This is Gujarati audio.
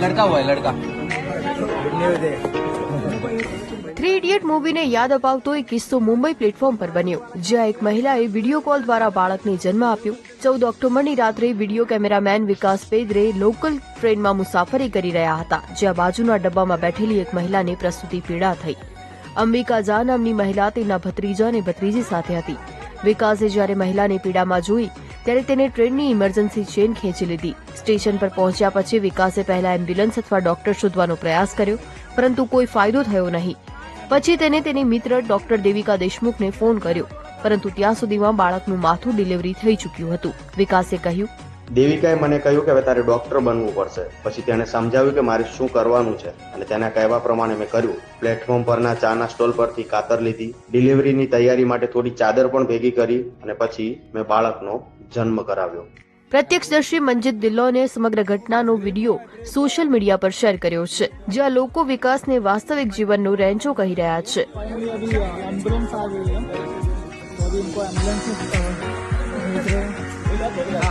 लड़का हुआ है लड़का થ્રી ઇડિયટ મૂવીને યાદ અપાવતો એક કિસ્સો મુંબઈ પ્લેટફોર્મ પર બન્યો જ્યાં એક મહિલાએ વિડીયો કોલ દ્વારા બાળકને જન્મ આપ્યો ચૌદ ઓક્ટોબરની રાત્રે video cameraman Vikas Pedre local ટ્રેનમાં મુસાફરી કરી રહ્યા હતા જ્યાં બાજુના ડબ્બામાં બેઠેલી એક મહિલાને પ્રસૂતિ પીડા થઈ અંબિકા ઝા નામની મહિલા તેના ભત્રીજા અને ભત્રીજી સાથે હતી વિકાસે જ્યારે મહિલાને પીડામાં જોઈ ત્યારે તેને ટ્રેનની ઇમરજન્સી ચેન ખેંચી લીધી. સ્ટેશન પર પહોંચ્યા પછી વિકાસે પહેલા એમ્બ્યુલન્સ અથવા ડોક્ટર શોધવાનો પ્રયાસ કર્યો, પરંતુ કોઈ ફાયદો થયો નહીં. પછી તેને તેની મિત્ર ડોક્ટર દેવિકા દેશમુખને ફોન કર્યો, પરંતુ ત્યાં સુધીમાં બાળકનું માથું ડિલિવરી થઈ ચૂક્યું હતું. વિકાસે કહ્યું દેવિકાએ મને કહ્યું કે હવે તારે ડૉક્ટર બનવું પડશે. પછી તેણે સમજાવ્યું કે મારે શું કરવાનું છે. અને તેના કહેવા પ્રમાણે મેં કર્યું. પ્લેટફોર્મ પરના ચાના સ્ટોલ પરથી કાતર લીધી. ડિલિવરીની તૈયારી માટે થોડી ચાદર પણ ભેગી કરી અને પછી મેં બાળકનો જન્મ કરાવ્યો. પ્રત્યક્ષદર્શી મંજીત દિલ્લોને સમગ્ર ઘટનાનો વીડિયો સોશિયલ મીડિયા પર શેર કર્યો છે, જ્યાં લોકો વિકાસને વાસ્તવિક જીવનનું રેન્ચો કહી રહ્યા છે. એમ્બ્યુલન્સ